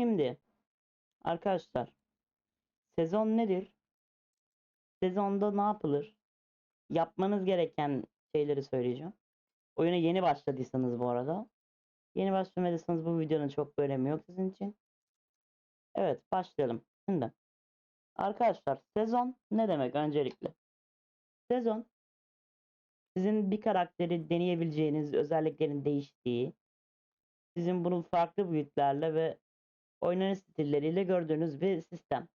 Şimdi arkadaşlar sezon nedir? Sezonda ne yapılır? Yapmanız gereken şeyleri söyleyeceğim. Oyuna yeni başladıysanız bu arada. Yeni başlamadıysanız bu videonun çok bir önemi yok sizin için. Evet başlayalım. Şimdi arkadaşlar sezon ne demek öncelikle? Sezon sizin bir karakteri deneyebileceğiniz özelliklerin değiştiği, sizin bunu farklı boyutlarla ve oynanış stilleriyle gördüğünüz bir sistem.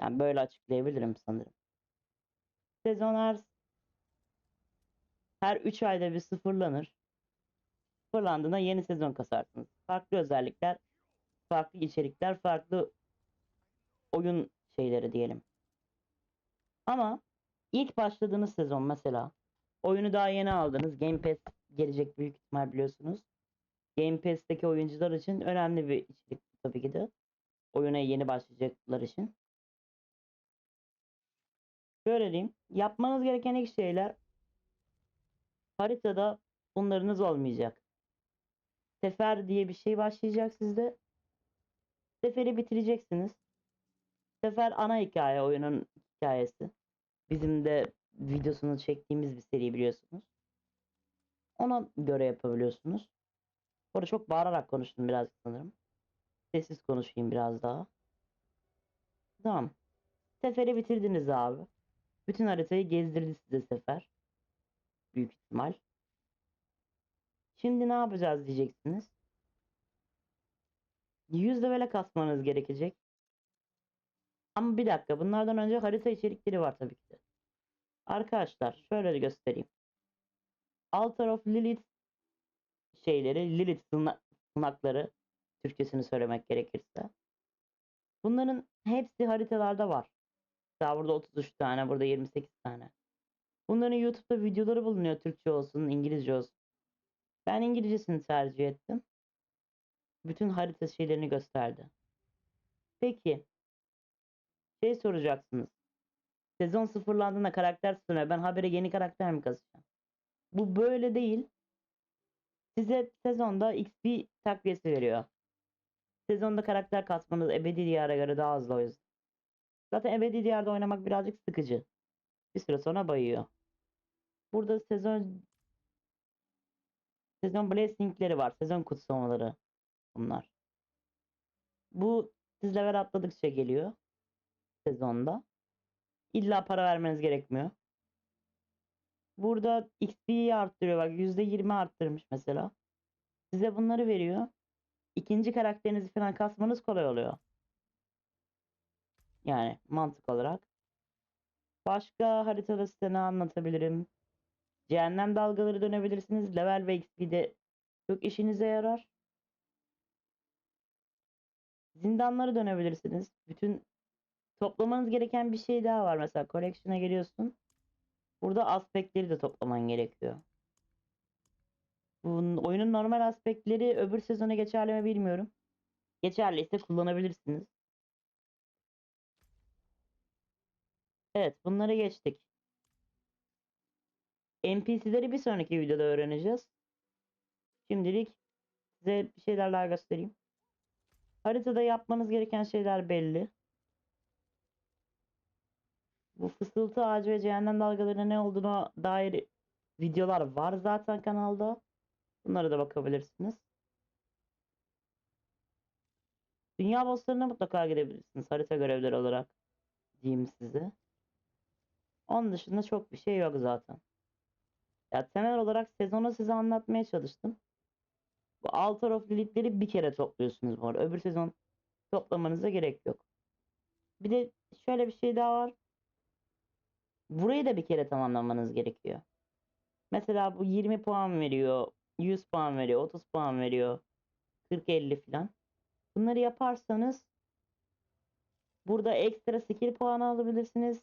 Yani böyle açıklayabilirim sanırım. Sezon her her 3 ayda bir sıfırlanır. Sıfırlandığında yeni sezon kasarsınız. Farklı özellikler, farklı içerikler, farklı oyun şeyleri diyelim. Ama ilk başladığınız sezon mesela oyunu daha yeni aldınız. Game Pass gelecek büyük ihtimal biliyorsunuz. Game Pass'teki oyuncular için önemli bir içerik tabii ki de. Oyuna yeni başlayacaklar için. Şöyle diyeyim. Yapmanız gereken ilk şeyler haritada bunlarınız olmayacak. Sefer diye bir şey başlayacak sizde. Seferi bitireceksiniz. Sefer ana hikaye oyunun hikayesi. Bizim de videosunu çektiğimiz bir seri biliyorsunuz. Ona göre yapabiliyorsunuz. Orada çok bağırarak konuştum biraz sanırım. Sessiz konuşayım biraz daha. Tamam. Seferi bitirdiniz abi. Bütün haritayı gezdirdi size sefer. Büyük ihtimal. Şimdi ne yapacağız diyeceksiniz. 100 levele kasmanız gerekecek. Ama bir dakika bunlardan önce harita içerikleri var tabii ki de. Arkadaşlar şöyle göstereyim. Altar of Lilith şeyleri, Lilith sınakları Türkçesini söylemek gerekirse. Bunların hepsi haritalarda var. Daha burada 33 tane, burada 28 tane. Bunların YouTube'da videoları bulunuyor Türkçe olsun, İngilizce olsun. Ben İngilizcesini tercih ettim. Bütün harita şeylerini gösterdi. Peki. Şey soracaksınız. Sezon sıfırlandığında karakter sıfırlanıyor. Ben habere yeni karakter mi kasacağım? Bu böyle değil. Size sezonda XP takviyesi veriyor. Sezonda karakter kasmanız ebedi diyara göre daha hızlı o yüzden. Zaten ebedi diyarda oynamak birazcık sıkıcı. Bir süre sonra bayıyor. Burada sezon sezon blessingleri var. Sezon kutsamaları bunlar. Bu siz level atladıkça geliyor. Sezonda. İlla para vermeniz gerekmiyor. Burada XP'yi arttırıyor. Bak %20 arttırmış mesela. Size bunları veriyor. İkinci karakterinizi falan kasmanız kolay oluyor. Yani mantık olarak. Başka haritada size ne anlatabilirim? Cehennem dalgaları dönebilirsiniz. Level ve XP'de çok işinize yarar. Zindanları dönebilirsiniz. Bütün toplamanız gereken bir şey daha var. Mesela collection'a geliyorsun. Burada aspektleri de toplaman gerekiyor. Bunun, oyunun normal aspektleri öbür sezona geçerli mi bilmiyorum. Geçerliyse kullanabilirsiniz. Evet bunları geçtik. NPC'leri bir sonraki videoda öğreneceğiz. Şimdilik size bir şeyler daha göstereyim. Haritada yapmanız gereken şeyler belli. Bu fısıltı ağacı ve cehennem dalgalarının ne olduğuna dair videolar var zaten kanalda. Bunlara da bakabilirsiniz. Dünya bosslarına mutlaka gidebilirsiniz harita görevleri olarak diyeyim size. Onun dışında çok bir şey yok zaten. Ya temel olarak sezonu size anlatmaya çalıştım. Bu Altar of Lilith'leri bir kere topluyorsunuz bu arada. Öbür sezon toplamanıza gerek yok. Bir de şöyle bir şey daha var. Burayı da bir kere tamamlamanız gerekiyor. Mesela bu 20 puan veriyor, 100 puan veriyor, 30 puan veriyor, 40-50 falan. Bunları yaparsanız burada ekstra skill puanı alabilirsiniz.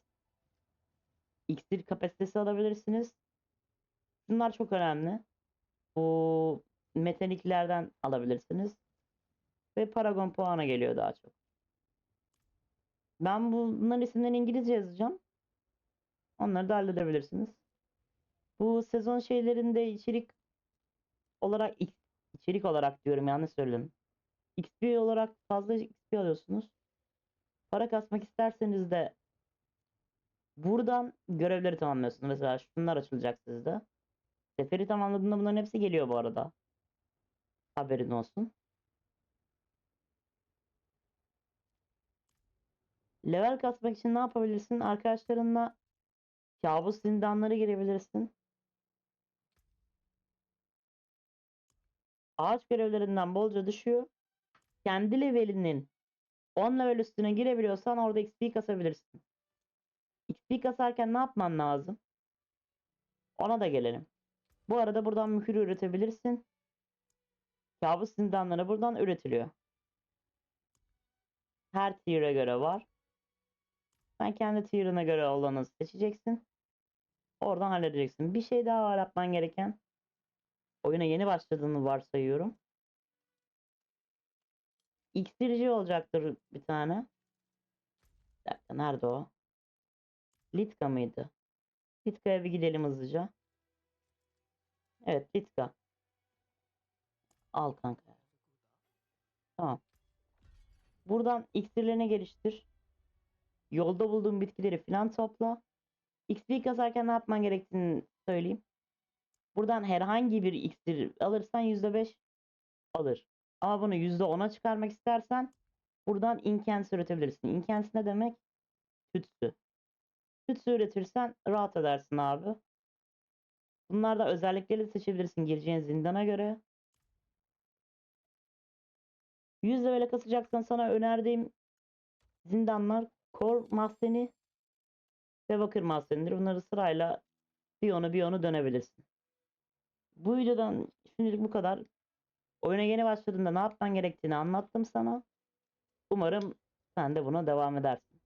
İksir kapasitesi alabilirsiniz. Bunlar çok önemli. Bu metaliklerden alabilirsiniz. Ve paragon puanı geliyor daha çok. Ben bunların isimlerini İngilizce yazacağım. Onları da halledebilirsiniz. Bu sezon şeylerinde içerik olarak içerik olarak diyorum yanlış söyledim. XP olarak fazla XP alıyorsunuz. Para kasmak isterseniz de buradan görevleri tamamlıyorsunuz. Mesela şunlar açılacak sizde. Seferi tamamladığında bunların hepsi geliyor bu arada. Haberin olsun. Level kasmak için ne yapabilirsin? Arkadaşlarınla kabus zindanları girebilirsin. Ağaç görevlerinden bolca düşüyor. Kendi levelinin 10 level üstüne girebiliyorsan orada XP kasabilirsin. XP kasarken ne yapman lazım? Ona da gelelim. Bu arada buradan mühür üretebilirsin. Kabus zindanları buradan üretiliyor. Her tier'e göre var. Sen kendi tier'ına göre olanı seçeceksin. Oradan halledeceksin. Bir şey daha var yapman gereken. Oyuna yeni başladığını varsayıyorum. İksirci olacaktır bir tane. Bir dakika nerede o? Litka mıydı? Litka'ya bir gidelim hızlıca. Evet Litka. Al kanka. Tamam. Buradan iksirlerini geliştir. Yolda bulduğun bitkileri filan topla. XP kasarken ne yapman gerektiğini söyleyeyim. Buradan herhangi bir iksir alırsan %5 alır. Ama bunu %10'a çıkarmak istersen buradan inkens üretebilirsin. Inkens ne demek? Tütsü. Tütsü üretirsen rahat edersin abi. Bunlarda özellikleri seçebilirsin gireceğin zindana göre. 100 level'e kasacaksan sana önerdiğim zindanlar Kor mahzeni ve bakır mahzenidir. Bunları sırayla bir onu bir onu dönebilirsin. Bu videodan şimdilik bu kadar. Oyuna yeni başladığında ne yapman gerektiğini anlattım sana. Umarım sen de buna devam edersin.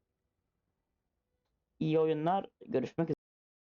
İyi oyunlar. Görüşmek üzere.